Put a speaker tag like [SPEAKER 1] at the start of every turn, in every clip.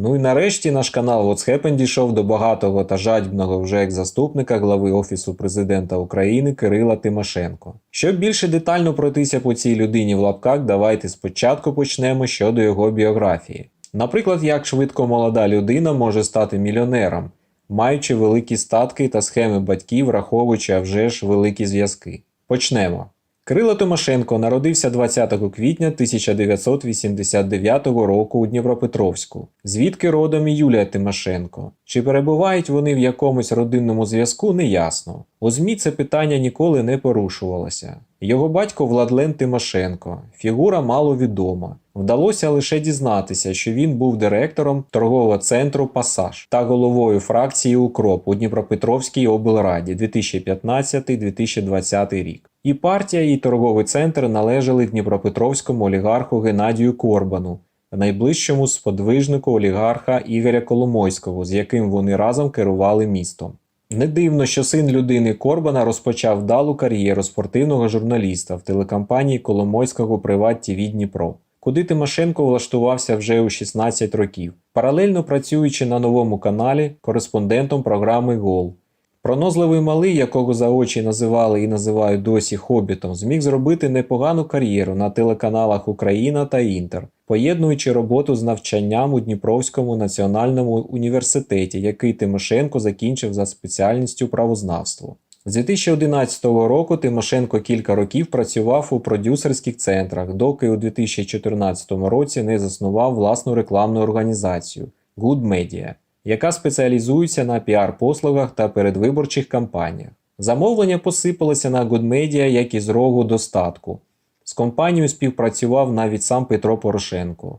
[SPEAKER 1] Ну і нарешті наш канал What's Happened дійшов до багатого та жадібного вже як заступника глави Офісу президента України Кирила Тимошенко. Щоб більше детально пройтися по цій людині в лапках, давайте спочатку почнемо щодо його біографії. Наприклад, як швидко молода людина може стати мільйонером, маючи великі статки та схеми батьків, враховуючи а вже ж великі зв'язки. Почнемо. Кирило Тимошенко народився 20 квітня 1989 року у Дніпропетровську. Звідки родом і Юлія Тимошенко? Чи перебувають вони в якомусь родинному зв'язку, неясно. У ЗМІ це питання ніколи не порушувалося. Його батько Владлен Тимошенко, фігура маловідома. Вдалося лише дізнатися, що він був директором торгового центру Пасаж та головою фракції Укроп у Дніпропетровській облраді 2015-2020 рік. І партія, і торговий центр належали дніпропетровському олігарху Геннадію Корбану, найближчому сподвижнику олігарха Ігоря Коломойського, з яким вони разом керували містом. Не дивно, що син людини Корбана розпочав вдалу кар'єру спортивного журналіста в телекомпанії Коломойського Приват ТВ Дніпро, куди Тимошенко влаштувався вже у 16 років, паралельно працюючи на новому каналі кореспондентом програми Гол. Пронозливий малий, якого за очі називали і називають досі хобітом, зміг зробити непогану кар'єру на телеканалах Україна та Інтер, поєднуючи роботу з навчанням у Дніпровському національному університеті, який Тимошенко закінчив за спеціальністю правознавство. З 2011 року Тимошенко кілька років працював у продюсерських центрах, доки у 2014 році не заснував власну рекламну організацію Good Media яка спеціалізується на піар-послугах та передвиборчих кампаніях. Замовлення посипалося на Goodmedia як із рогу достатку. З компанією співпрацював навіть сам Петро Порошенко.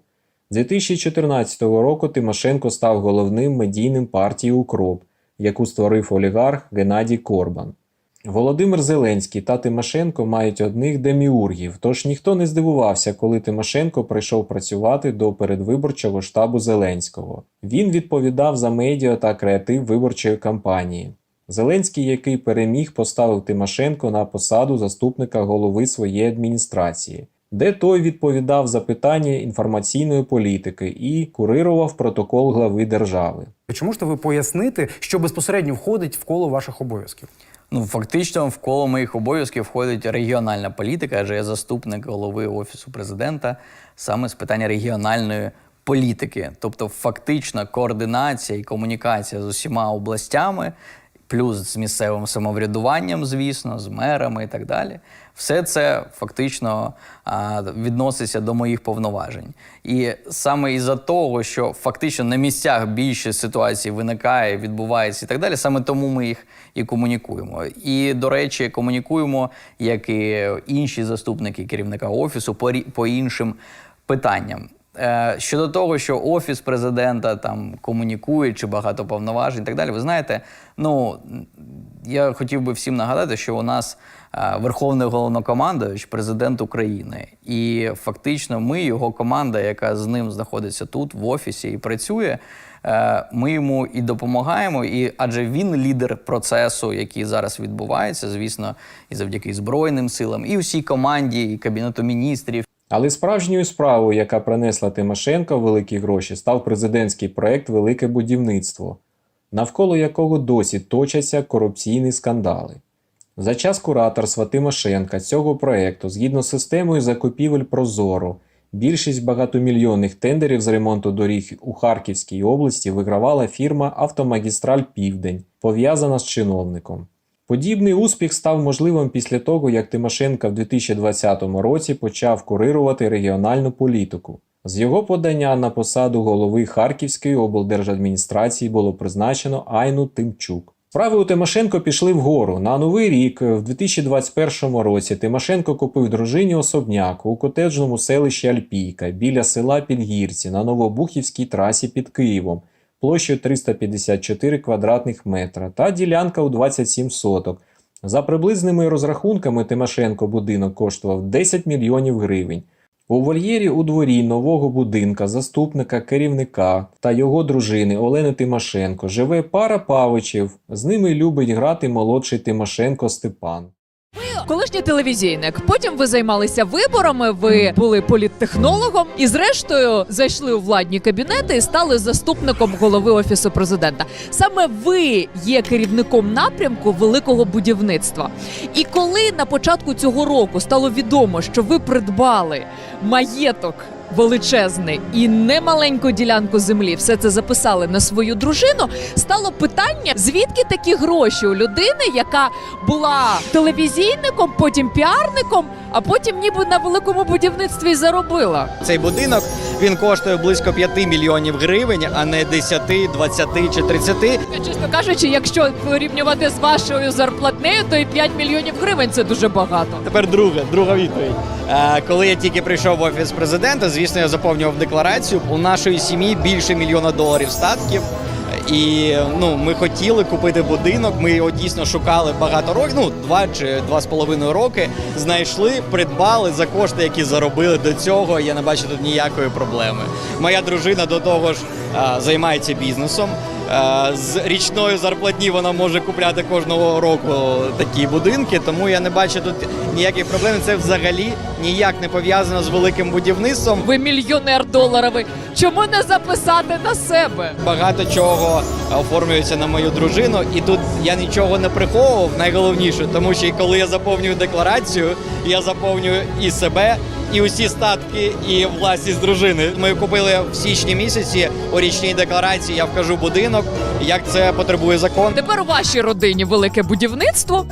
[SPEAKER 1] З 2014 року Тимошенко став головним медійним партії Укроп, яку створив олігарх Геннадій Корбан. Володимир Зеленський та Тимошенко мають одних деміургів, тож ніхто не здивувався, коли Тимошенко прийшов працювати до передвиборчого штабу Зеленського. Він відповідав за медіа та креатив виборчої кампанії. Зеленський, який переміг, поставив Тимошенко на посаду заступника голови своєї адміністрації, де той відповідав за питання інформаційної політики і курирував протокол глави держави.
[SPEAKER 2] Чи можете ви пояснити, що безпосередньо входить в коло ваших обов'язків?
[SPEAKER 3] Ну, фактично, в коло моїх обов'язків входить регіональна політика, адже я заступник голови Офісу президента саме з питання регіональної політики. Тобто, фактична координація і комунікація з усіма областями, плюс з місцевим самоврядуванням, звісно, з мерами і так далі. Все це фактично відноситься до моїх повноважень. І саме із-за того, що фактично на місцях більше ситуацій виникає, відбувається і так далі, саме тому ми їх і комунікуємо. І, до речі, комунікуємо, як і інші заступники керівника офісу, по, іншим питанням. Е, Щодо того, що офіс президента там комунікує чи багато повноважень і так далі, ви знаєте, ну я хотів би всім нагадати, що у нас е, верховний головнокомандуючий президент України, і фактично ми, його команда, яка з ним знаходиться тут, в офісі і працює. е, Ми йому і допомагаємо, і адже він лідер процесу, який зараз відбувається, звісно, і завдяки Збройним силам, і усій команді, і кабінету міністрів.
[SPEAKER 1] Але справжньою справою, яка принесла Тимошенко великі гроші, став президентський проект Велике будівництво, навколо якого досі точаться корупційні скандали. За час кураторства Тимошенка цього проекту, згідно з системою закупівель Прозоро, більшість багатомільйонних тендерів з ремонту доріг у Харківській області вигравала фірма Автомагістраль Південь, пов'язана з чиновником. Подібний успіх став можливим після того, як Тимошенко в 2020 році почав курирувати регіональну політику. З його подання на посаду голови Харківської облдержадміністрації було призначено Айну Тимчук. Справи у Тимошенко пішли вгору. На новий рік, в 2021 році, Тимошенко купив дружині особняк у котеджному селищі Альпійка біля села Підгірці на Новобухівській трасі під Києвом площею 354 квадратних метра та ділянка у 27 соток. За приблизними розрахунками Тимошенко будинок коштував 10 мільйонів гривень. У вольєрі у дворі нового будинка, заступника керівника та його дружини Олени Тимошенко живе пара павичів. З ними любить грати молодший Тимошенко Степан.
[SPEAKER 4] Колишній телевізійник. Потім ви займалися виборами, ви були політтехнологом і, зрештою, зайшли у владні кабінети і стали заступником голови офісу президента. Саме ви є керівником напрямку великого будівництва. І коли на початку цього року стало відомо, що ви придбали маєток. Величезний і немаленьку ділянку землі, все це записали на свою дружину. Стало питання, звідки такі гроші у людини, яка була телевізійником, потім піарником, а потім ніби на великому будівництві й заробила.
[SPEAKER 3] Цей будинок він коштує близько 5 мільйонів гривень, а не 10, 20 чи 30.
[SPEAKER 4] Чесно кажучи, якщо порівнювати з вашою зарплатнею, то і 5 мільйонів гривень це дуже багато.
[SPEAKER 3] Тепер друга, друга відповідь. Е, коли я тільки прийшов в офіс президента, звісно, я заповнював декларацію. У нашої сім'ї більше мільйона доларів статків. І ну, ми хотіли купити будинок. Ми його дійсно шукали багато років. Ну, два чи два з половиною роки. Знайшли, придбали за кошти, які заробили до цього. Я не бачу тут ніякої проблеми. Моя дружина до того ж а, займається бізнесом. Е, З річної зарплатні вона може купляти кожного року такі будинки, тому я не бачу тут ніяких проблем. Це взагалі ніяк не пов'язано з великим будівництвом.
[SPEAKER 4] Ви мільйонер доларовий. Чому не записати на себе?
[SPEAKER 3] Багато чого оформлюється на мою дружину, і тут я нічого не приховував. Найголовніше, тому що коли я заповнюю декларацію, я заповнюю і себе, і усі статки, і власність дружини. Ми купили в січні місяці у річній декларації. Я вкажу будинок, як це потребує закон.
[SPEAKER 4] Тепер у вашій родині велике будівництво.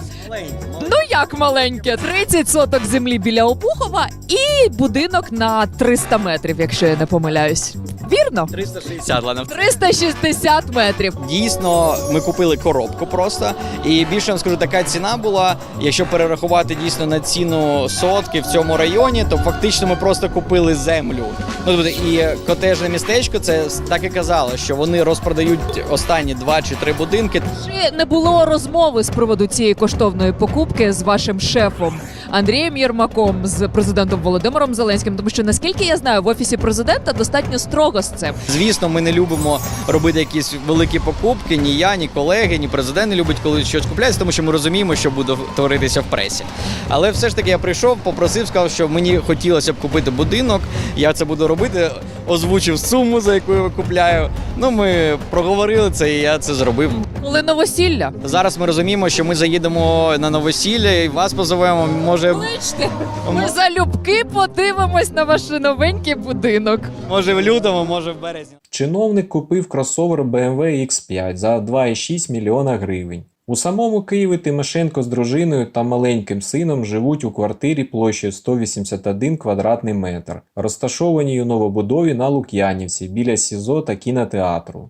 [SPEAKER 4] Ну як маленьке, 30 соток землі біля Обухова і будинок на 300 метрів, якщо я не помиляюсь. Вірно?
[SPEAKER 3] 360, ладно.
[SPEAKER 4] 360 метрів.
[SPEAKER 3] Дійсно, ми купили коробку просто. І більше вам скажу, така ціна була. Якщо перерахувати дійсно на ціну сотки в цьому районі, то фактично ми просто купили землю. Ну тобто і котежне містечко, це так і казало, що вони розпродають останні два чи три будинки.
[SPEAKER 4] Чи не було розмови з приводу цієї коштовної покупки з вашим шефом Андрієм Єрмаком, з президентом Володимиром Зеленським? Тому що наскільки я знаю, в офісі президента достатньо строго з цим.
[SPEAKER 3] Звісно, ми не любимо робити якісь великі покупки. Ні я, ні колеги, ні президент не любить, коли щось купляється, тому що ми розуміємо, що буде творитися в пресі. Але все ж таки я прийшов, попросив, сказав, що мені хотілося б купити будинок. Я це буду робити. Озвучив суму, за яку я купляю. Ну, ми проговорили це, і я це зробив.
[SPEAKER 4] Коли новосілля?
[SPEAKER 3] Зараз ми розуміємо, що ми заїдемо на новосілля і вас позовемо. Може,
[SPEAKER 4] Кличте, ми залюбки подивимось на ваш новенький будинок.
[SPEAKER 3] може в лютому, може в березні.
[SPEAKER 1] Чиновник купив кросовер BMW X5 за 2,6 мільйона гривень. У самому Києві Тимошенко з дружиною та маленьким сином живуть у квартирі площею 181 квадратний метр, розташованій у новобудові на Лук'янівці біля СІЗО та кінотеатру.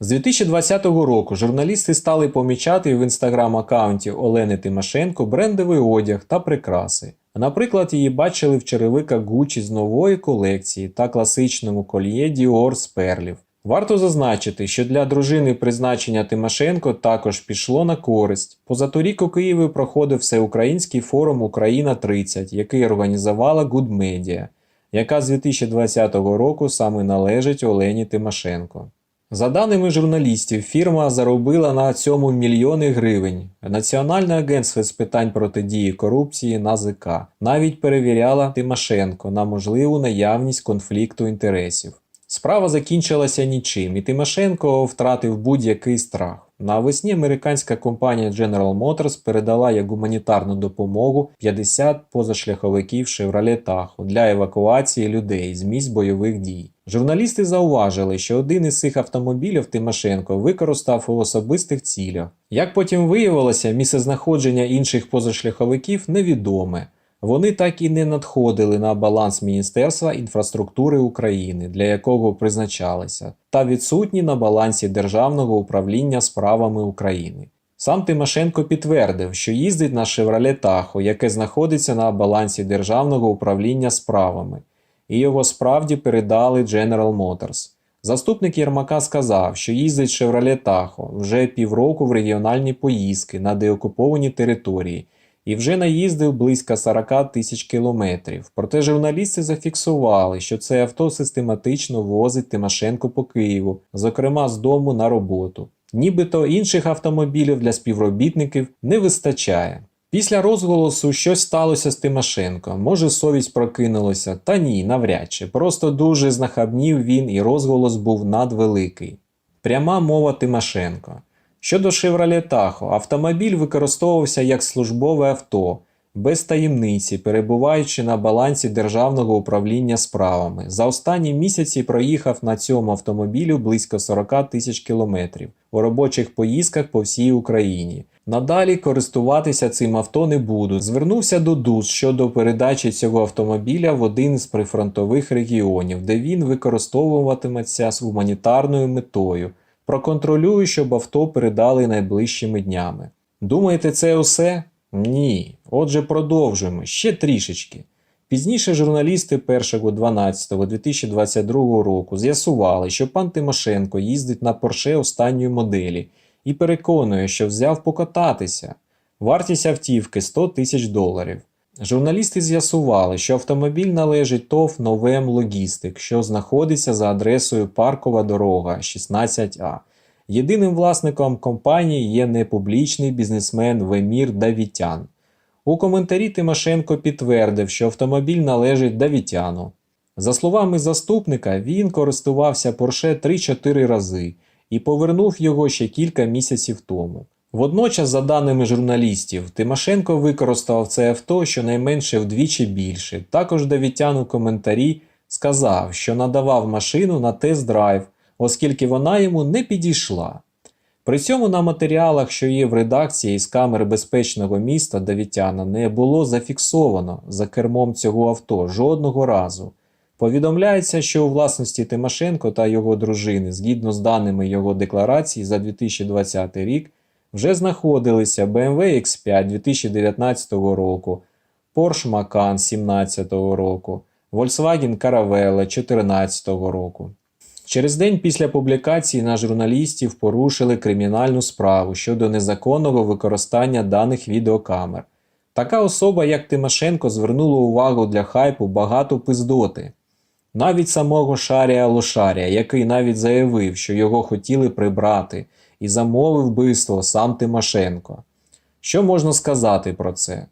[SPEAKER 1] З 2020 року журналісти стали помічати в інстаграм-аккаунті Олени Тимошенко брендовий одяг та прикраси. Наприклад, її бачили в черевиках Gucci з нової колекції та класичному кольє Dior з перлів. Варто зазначити, що для дружини призначення Тимошенко також пішло на користь. Позаторік у Києві проходив всеукраїнський форум Україна 30, який організувала Good Media, яка з 2020 року саме належить Олені Тимошенко. За даними журналістів, фірма заробила на цьому мільйони гривень. Національне агентство з питань протидії корупції НАЗК навіть перевіряла Тимошенко на можливу наявність конфлікту інтересів. Справа закінчилася нічим, і Тимошенко втратив будь-який страх. Навесні американська компанія General Motors передала як гуманітарну допомогу 50 позашляховиків Chevrolet Tahoe для евакуації людей з місць бойових дій. Журналісти зауважили, що один із цих автомобілів Тимошенко використав у особистих цілях. Як потім виявилося, місцезнаходження інших позашляховиків невідоме. Вони так і не надходили на баланс Міністерства інфраструктури України, для якого призначалися, та відсутні на балансі Державного управління справами України. Сам Тимошенко підтвердив, що їздить на Chevrolet Tahoe, яке знаходиться на балансі Державного управління справами, і його справді передали General Motors. Заступник Єрмака сказав, що їздить Chevrolet Tahoe вже півроку в регіональні поїздки на деокуповані території і вже наїздив близько 40 тисяч кілометрів. Проте журналісти зафіксували, що це авто систематично возить Тимошенко по Києву, зокрема з дому на роботу. Нібито інших автомобілів для співробітників не вистачає. Після розголосу щось сталося з Тимошенко. Може, совість прокинулася, та ні, навряд чи. Просто дуже знахабнів він і розголос був надвеликий. Пряма мова Тимошенко. Щодо Chevrolet Tahoe, автомобіль використовувався як службове авто, без таємниці, перебуваючи на балансі Державного управління справами. За останні місяці проїхав на цьому автомобілю близько 40 тисяч кілометрів у робочих поїздках по всій Україні. Надалі користуватися цим авто не буду. Звернувся до ДУС щодо передачі цього автомобіля в один з прифронтових регіонів, де він використовуватиметься з гуманітарною метою. Проконтролюю, щоб авто передали найближчими днями. Думаєте, це усе? Ні. Отже, продовжуємо ще трішечки. Пізніше журналісти 1.12.2022 року з'ясували, що пан Тимошенко їздить на Порше останньої моделі і переконує, що взяв покататися. Вартість автівки 100 тисяч доларів. Журналісти з'ясували, що автомобіль належить ТОВ Новем Логістик, що знаходиться за адресою Паркова дорога 16А. Єдиним власником компанії є непублічний бізнесмен Вемір Давітян. У коментарі Тимошенко підтвердив, що автомобіль належить Давітяну. За словами заступника, він користувався Порше 3-4 рази і повернув його ще кілька місяців тому. Водночас, за даними журналістів, Тимошенко використав це авто щонайменше вдвічі більше. Також Давітян у коментарі сказав, що надавав машину на тест-драйв, оскільки вона йому не підійшла. При цьому на матеріалах, що є в редакції з камер безпечного міста Давітяна, не було зафіксовано за кермом цього авто жодного разу. Повідомляється, що у власності Тимошенко та його дружини, згідно з даними його декларації за 2020 рік, вже знаходилися BMW X5 2019 року, Porsche Macan 2017 року, Volkswagen Caravelle 2014 року. Через день після публікації на журналістів порушили кримінальну справу щодо незаконного використання даних відеокамер. Така особа, як Тимошенко, звернула увагу для хайпу багато пиздоти. Навіть самого Шарія Лошарія, який навіть заявив, що його хотіли прибрати, і замовив вбивство сам Тимошенко. Що можна сказати про це?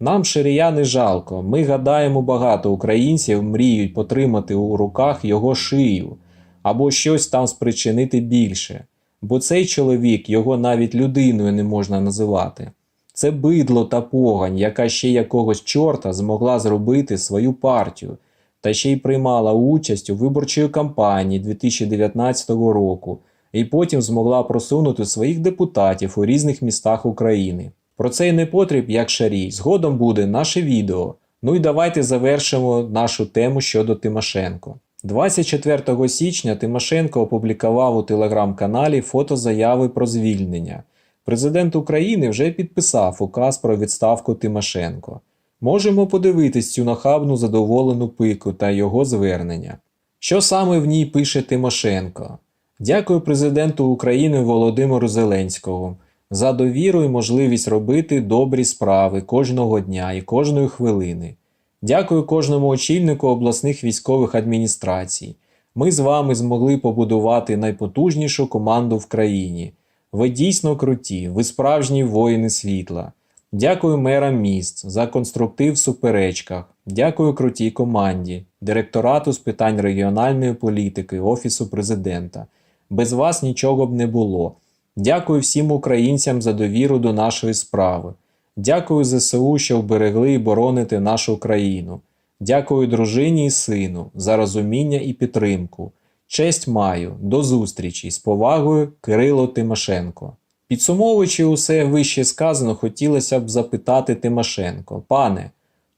[SPEAKER 1] Нам Ширія не жалко. Ми гадаємо, багато українців мріють потримати у руках його шию або щось там спричинити більше, бо цей чоловік його навіть людиною не можна називати. Це бидло та погань, яка ще якогось чорта змогла зробити свою партію, та ще й приймала участь у виборчій кампанії 2019 року, і потім змогла просунути своїх депутатів у різних містах України. Про цей непотріб, як шарій, згодом буде наше відео. Ну і давайте завершимо нашу тему щодо Тимошенко. 24 січня Тимошенко опублікував у телеграм-каналі фото заяви про звільнення. Президент України вже підписав указ про відставку Тимошенко. Можемо подивитись цю нахабну задоволену пику та його звернення. Що саме в ній пише Тимошенко? Дякую президенту України Володимиру Зеленському за довіру і можливість робити добрі справи кожного дня і кожної хвилини. Дякую кожному очільнику обласних військових адміністрацій. Ми з вами змогли побудувати найпотужнішу команду в країні. Ви дійсно круті, ви справжні воїни світла. Дякую мерам міст за конструктив в суперечках. Дякую крутій команді, директорату з питань регіональної політики, Офісу президента. Без вас нічого б не було. Дякую всім українцям за довіру до нашої справи. Дякую ЗСУ, що вберегли і бороните нашу країну. Дякую дружині і сину за розуміння і підтримку. Честь маю. До зустрічі з повагою Кирило Тимошенко. Підсумовуючи усе вище сказано, хотілося б запитати Тимошенко, пане,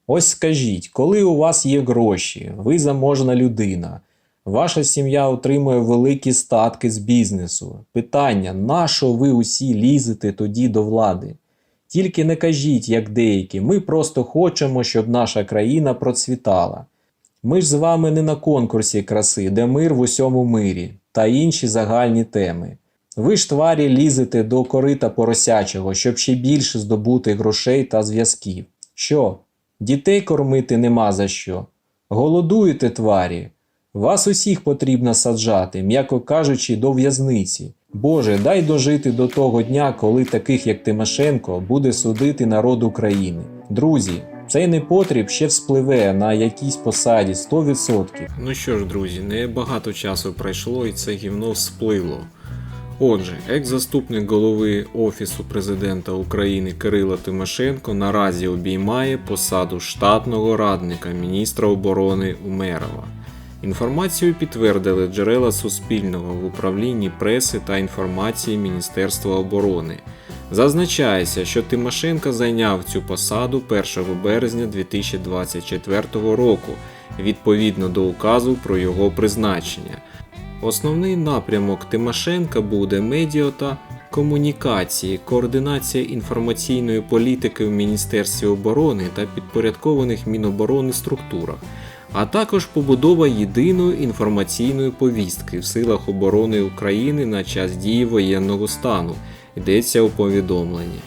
[SPEAKER 1] ось скажіть, коли у вас є гроші, ви заможна людина, ваша сім'я отримує великі статки з бізнесу. Питання, на що ви усі лізете тоді до влади? Тільки не кажіть, як деякі, ми просто хочемо, щоб наша країна процвітала. Ми ж з вами не на конкурсі краси, де мир в усьому мирі та інші загальні теми. Ви ж тварі лізете до корита поросячого, щоб ще більше здобути грошей та зв'язків. Що? Дітей кормити нема за що. Голодуєте, тварі. Вас усіх потрібно саджати, м'яко кажучи, до в'язниці. Боже, дай дожити до того дня, коли таких як Тимошенко буде судити народ України. Друзі, цей непотріб ще вспливе на якійсь посаді 100%. Ну що ж, друзі, не багато часу пройшло і це гівно вспливло. Отже, екс-заступник голови Офісу президента України Кирило Тимошенко наразі обіймає посаду штатного радника міністра оборони Умерова. Інформацію підтвердили джерела Суспільного в управлінні преси та інформації Міністерства оборони. Зазначається, що Тимошенко зайняв цю посаду 1 березня 2024 року відповідно до указу про його призначення. Основний напрямок Тимошенка буде медіа та комунікації, координація інформаційної політики в Міністерстві оборони та підпорядкованих Міноборони структурах, а також побудова єдиної інформаційної повістки в силах оборони України на час дії воєнного стану. Йдеться у повідомленні.